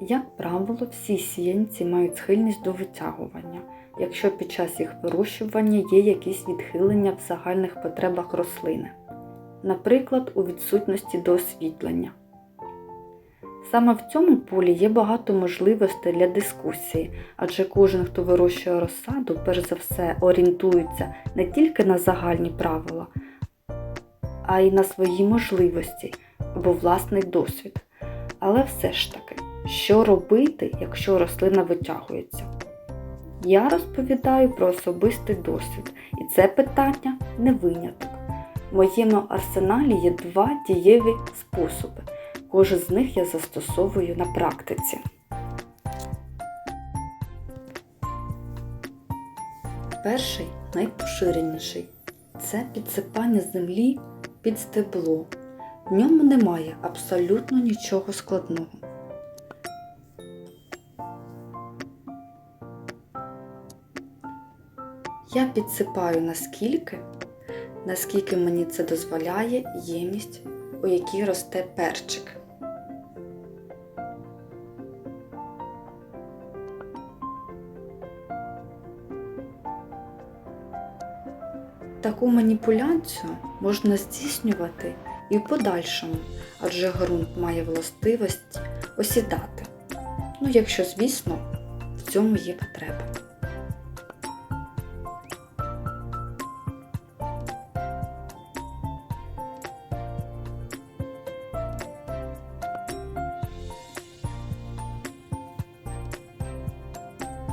Як правило, всі сіянці мають схильність до витягування, якщо під час їх вирощування є якісь відхилення в загальних потребах рослини, наприклад, у відсутності до освітлення. Саме в цьому полі є багато можливостей для дискусії, адже кожен, хто вирощує розсаду, перш за все орієнтується не тільки на загальні правила, а й на свої можливості або власний досвід. Але все ж таки, що робити, якщо рослина витягується? Я розповідаю про особистий досвід, і це питання не виняток. В моєму арсеналі є два дієві способи. Кожен з них я застосовую на практиці. Перший найпоширеніший це підсипання землі під стебло. В ньому немає абсолютно нічого складного. Я підсипаю наскільки, наскільки мені це дозволяє ємність, у якій росте перчик. Таку маніпуляцію можна здійснювати і в подальшому, адже ґрунт має властивість осідати. Ну, якщо, звісно, в цьому є потреба.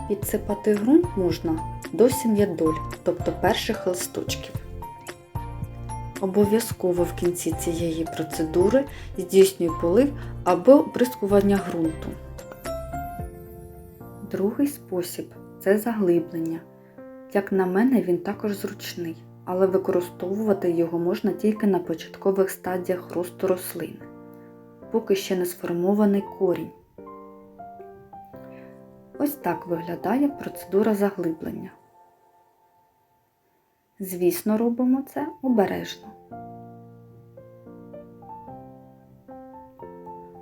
Підсипати ґрунт можна до сім'ядоль, тобто перших листочків. Обов'язково в кінці цієї процедури здійснюю полив або оприскування ґрунту. Другий спосіб це заглиблення. Як на мене, він також зручний, але використовувати його можна тільки на початкових стадіях росту рослини, поки ще не сформований корінь. Ось так виглядає процедура заглиблення. Звісно, робимо це обережно.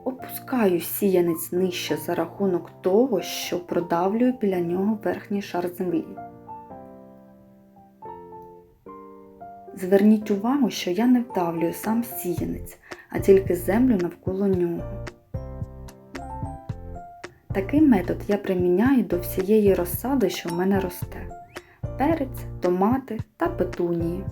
Опускаю сіянець нижче за рахунок того, що продавлюю біля нього верхній шар землі. Зверніть увагу, що я не вдавлюю сам сіянець, а тільки землю навколо нього. Такий метод я приміняю до всієї розсади, що в мене росте перець, томати та петунії.